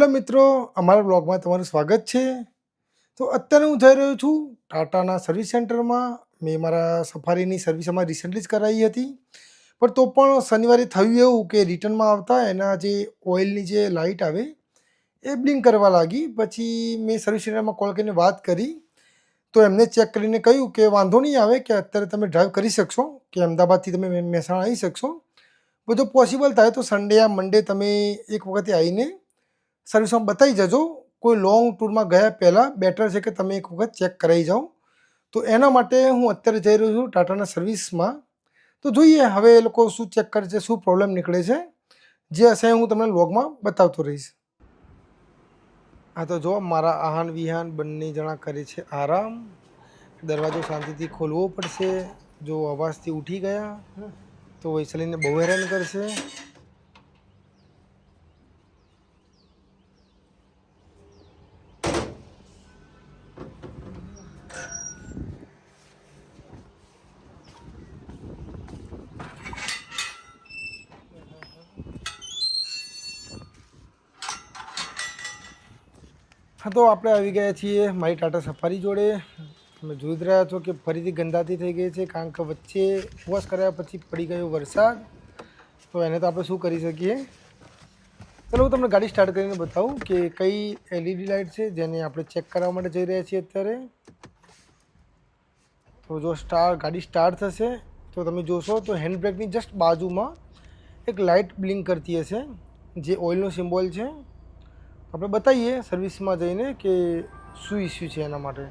Hello મિત્રો, અમારા બ્લોગમાં તમારું સ્વાગત છે. તો અત્યારે હું જઈ રહ્યો છું ટાટાના સર્વિસ સેન્ટરમાં. મેં મારા સફારીની સર્વિસ અમારે રિસેન્ટલી જ કરાવી હતી. પણ તો પણ શનિવારે થયું એવું કે રિટર્નમાં આવતા એના જે ઓઇલની જે લાઇટ આવે એ બ્લિંક કરવા લાગી. પછી મેં સર્વિસ સેન્ટરમાં કોલ કરીને વાત કરી. તો એમને ચેક કરીને કહ્યું કે વાંધો નહીં આવે કે અત્યારે તમે ડ્રાઈવ કરી શકશો, કે અમદાવાદથી તમે મહેસાણા આવી શકશો. બધું પોસિબલ થાય તો સન્ડે આ મંડે તમે એક વખતે આવીને સર્વિસમાં બતાવી જજો. કોઈ લોંગ ટૂરમાં ગયા પહેલાં બેટર છે કે તમે એક વખત ચેક કરાવી જાઓ. તો એના માટે હું અત્યારે જઈ રહ્યો છું ટાટાના સર્વિસમાં તો જોઈએ હવે એ લોકો શું ચેક કરે છે, શું પ્રોબ્લેમ નીકળે છે. જે હશે હું તમને લોગમાં બતાવતો રહીશ. હા તો જો મારા આહાન વિહાન બંને જણા કરે છે આરામ. દરવાજો શાંતિથી ખોલવો પડશે. જો અવાજથી ઉઠી ગયા, તો વૈશાલીને બહુ હેરાન કરશે. હા, તો આપણે આવી ગયા છીએ મારી ટાટા સફારી જોડે. તમે જોઈ જ રહ્યા છો કે ફરીથી ગંદાતી થઈ ગઈ છે, કારણ કે વચ્ચે ઉપવાસ કર્યા પછી પડી ગયો વરસાદ. તો એને તો આપણે શું કરી શકીએ? ચલો, હું તમને ગાડી સ્ટાર્ટ કરીને બતાવું કે કઈ એલઈડી લાઇટ છે જેને આપણે ચેક કરવા માટે જઈ રહ્યા છીએ અત્યારે. તો જો સ્ટાર ગાડી સ્ટાર્ટ થશે, તો તમે જોશો તો હેન્ડબ્રેકની જસ્ટ બાજુમાં એક લાઇટ બ્લિંક કરતી હશે, જે ઓઇલનો સિમ્બોલ છે. આપણે બતાવીએ સર્વિસમાં જઈને કે શું ઇસ્યુ છે એના માટે.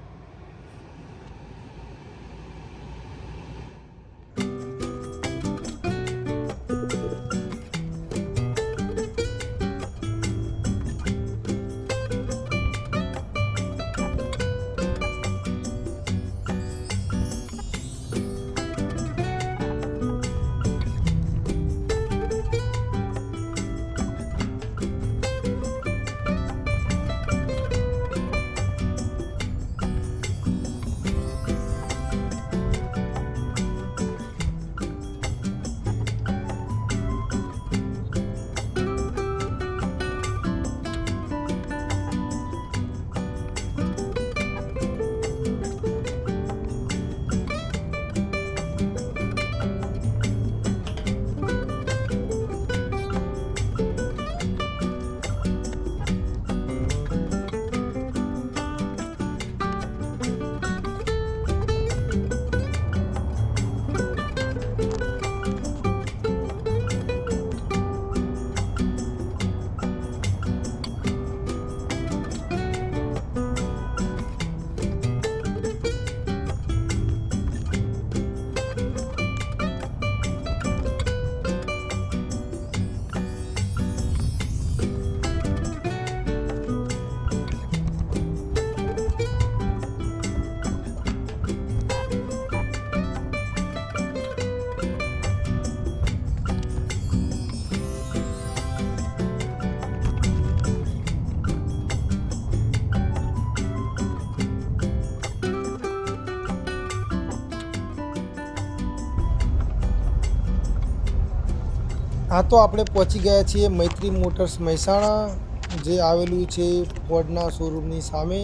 હા તો આપણે પહોંચી ગયા છીએ મૈત્રી મોટર્સ મહેસાણા જે આવેલું છે ફોર્ડના શોરૂમની સામે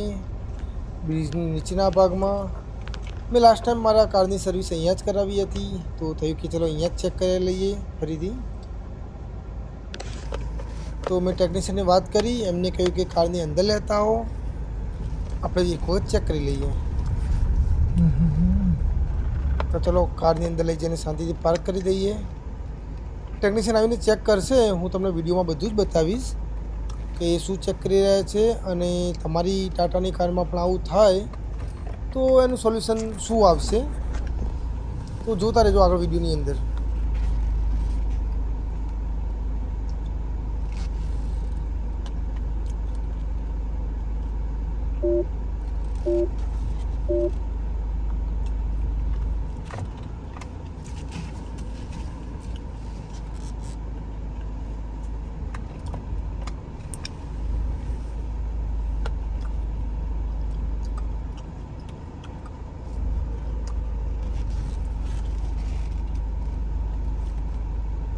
બ્રિજની નીચેના ભાગમાં. મેં લાસ્ટ ટાઈમ મારા કારની સર્વિસ અહીંયા જ કરાવી હતી તો થયું કે ચલો અહીંયા જ ચેક કરી લઈએ ફરીથી. તો મેં ટેકનિશિયનને વાત કરી એમને કહ્યું કે કારની અંદર લેતા હો આપણે એક વખત ચેક કરી લઈએ. તો ચલો કારની અંદર લઈ જઈને શાંતિથી પાર્ક કરી દઈએ. ટેકનિશિયન આવીને ચેક કરશે, હું તમને વિડીયોમાં બધું જ બતાવીશ કે એ શું ચેક કરી રહ્યા છે અને તમારી ટાટાની કારમાં પણ આવું થાય તો એનું સોલ્યુશન શું આવશે તો જોતા રહેજો આગળ વિડીયોની અંદર Thank you.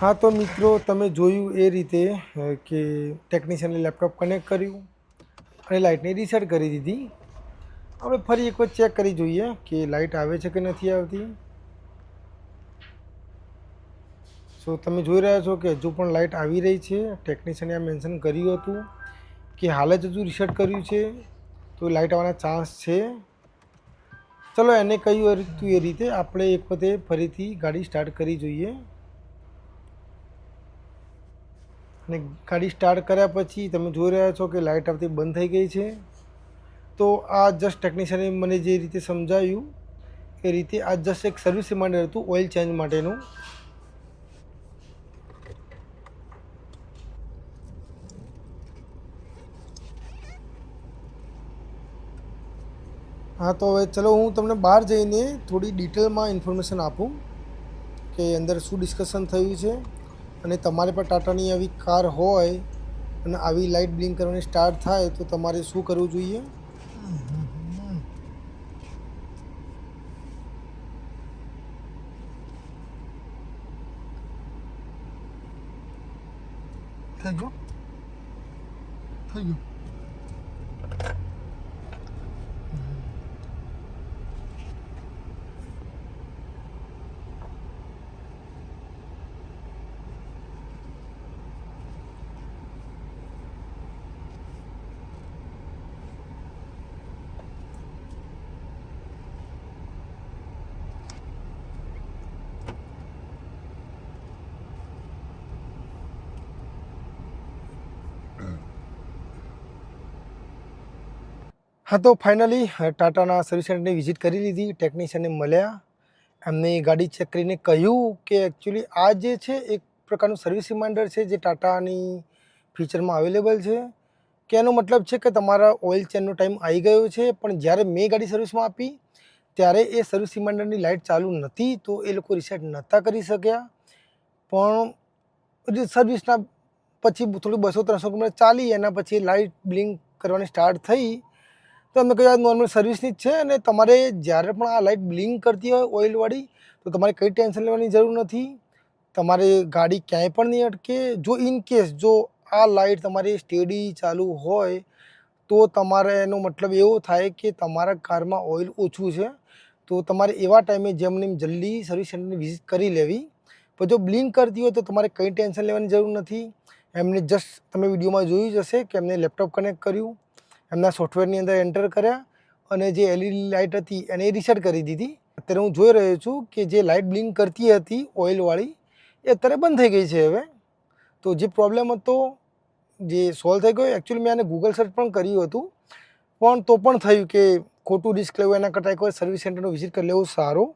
હા, તો મિત્રો, તમે જોયું એ રીતે કે ટેકનિશિયને લેપટોપ કનેક્ટ કર્યું અને લાઇટને રિસેટ કરી દીધી. આપણે ફરી એક વખત ચેક કરી જોઈએ કે લાઇટ આવે છે કે નથી આવતી. સો તમે જોઈ રહ્યા છો કે હજુ પણ લાઇટ આવી રહી છે. ટેકનિશિયને આ મેન્શન કર્યું હતું કે હાલ જ હજુ રીસેટ કર્યું છે, તો લાઇટ આવવાના ચાન્સ છે. ચલો, એને કહ્યું હતું એ રીતે આપણે એક વખતે ફરીથી ગાડી સ્ટાર્ટ કરી જોઈએ. અને ગાડી સ્ટાર્ટ કર્યા પછી તમે જોઈ રહ્યા છો કે લાઇટ આવતી બંધ થઈ ગઈ છે. તો આ જસ્ટ ટેકનિશિયને મને જે રીતે સમજાવ્યું એ રીતે આ જસ્ટ એક સર્વિસ રિમાઇન્ડર હતું ઓઇલ ચેન્જ માટેનું. હા, તો હવે ચલો હું તમને બહાર જઈને થોડી ડિટેલમાં ઇન્ફોર્મેશન આપું કે અંદર શું ડિસ્કશન થયું છે. અને તમારે પણ ટાટાની આવી કાર હોય અને આવી લાઇટ બ્લિંક કરવાની સ્ટાર્ટ થાય, તો તમારે શું કરવું જોઈએ? થઈ ગયું? થઈ ગયું. હા, તો ફાઇનલી ટાટાના સર્વિસ સેન્ટરની વિઝિટ કરી લીધી. ટેકનિશિયનને મળ્યા. એમને ગાડી ચેક કરીને કહ્યું કે એકચ્યુઅલી આ જે છે, એક પ્રકારનું સર્વિસ રિમાઇન્ડર છે જે ટાટાની ફીચરમાં અવેલેબલ છે, કે એનો મતલબ છે કે તમારા ઓઇલ ચેનનો ટાઈમ આવી ગયો છે, પણ જ્યારે મેં ગાડી સર્વિસમાં આપી, ત્યારે એ સર્વિસ રિમાઇન્ડરની લાઇટ ચાલુ નહોતી તો એ લોકો રિસેટ નહોતા કરી શક્યા. પણ સર્વિસના પછી થોડી બસો, ત્રણસો કિલોમીટર ચાલી, એના પછી લાઇટ બ્લિંક કરવાની સ્ટાર્ટ થઈ તો અમે કહ્યું નોર્મલ સર્વિસની જ છે અને તમારે જ્યારે પણ આ લાઇટ બ્લિંક કરતી હોય ઓઇલવાળી તો તમારે કંઈ ટેન્શન લેવાની જરૂર નથી. તમારે ગાડી ક્યાંય પણ નહીં અટકે. જો ઇન કેસ જો આ લાઇટ તમારી સ્ટેડી ચાલુ હોય, તો તમારે એનો મતલબ એવો થાય કે તમારા કારમાં ઓઇલ ઓછું છે. તો તમારે એવા ટાઈમે જેમને જલ્દી સર્વિસ સેન્ટરની વિઝિટ કરી લેવી. પણ જો બ્લિંક કરતી હોય, તો તમારે કંઈ ટેન્શન લેવાની જરૂર નથી. એમને જસ્ટ તમે વિડીયોમાં જોયું જ હશે કે એમને લેપટોપ કનેક્ટ કર્યું. એમના સોફ્ટવેરની અંદર એન્ટર કર્યા અને જે એલઈડી લાઇટ હતી એને રીસેટ કરી દીધી. અત્યારે હું જોઈ રહ્યો છું કે જે લાઇટ બ્લિંક કરતી હતી ઓઇલવાળી એ અત્યારે બંધ થઈ ગઈ છે હવે. તો જે પ્રોબ્લેમ હતો, જે સોલ્વ થઈ ગયો એકચ્યુઅલી મેં આને ગૂગલ સર્ચ પણ કર્યું હતું. પણ તો પણ થયું કે ખોટું રિસ્ક લેવું, એના કરતાં એકવાર સર્વિસ સેન્ટરનો વિઝિટ કરી લેવું સારું.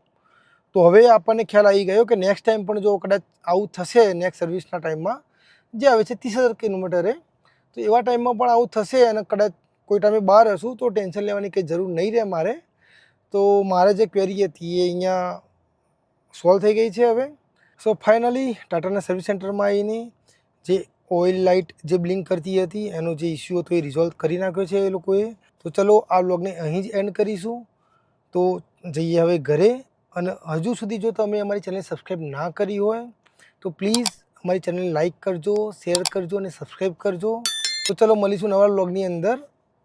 તો હવે આપણને ખ્યાલ આવી ગયો કે નેક્સ્ટ ટાઈમ પણ જો કદાચ આવું થશે નેક્સ્ટ સર્વિસના ટાઈમમાં જે આવે છે ત્રીસ હજાર કિલોમીટરે, તો એવા ટાઈમમાં પણ આવું થશે અને કદાચ કોઈ ટાઈમે બહાર હશું તો ટેન્શન લેવાની કંઈ જરૂર નહીં રહે મારે. તો મારે જે ક્વેરી હતી એ અહીંયા સોલ્વ થઈ ગઈ છે હવે. સો ફાઇનલી ટાટાના સર્વિસ સેન્ટરમાં આવીને જે ઓઇલ લાઇટ જે બ્લિંક કરતી હતી, એનો જે ઇસ્યુ હતો એ રિઝોલ્વ કરી નાખ્યો છે એ લોકોએ. તો ચલો આ બ્લોગને અહીં જ એન્ડ કરીશું. તો જઈએ હવે ઘરે. અને હજુ સુધી જો તમે અમારી ચેનલ સબસ્ક્રાઈબ ના કરી હોય, તો પ્લીઝ અમારી ચેનલને લાઇક કરજો શેર કરજો અને સબસ્ક્રાઈબ કરજો. તો ચલો મળીશું નવા બ્લોગની અંદર.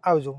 આવજો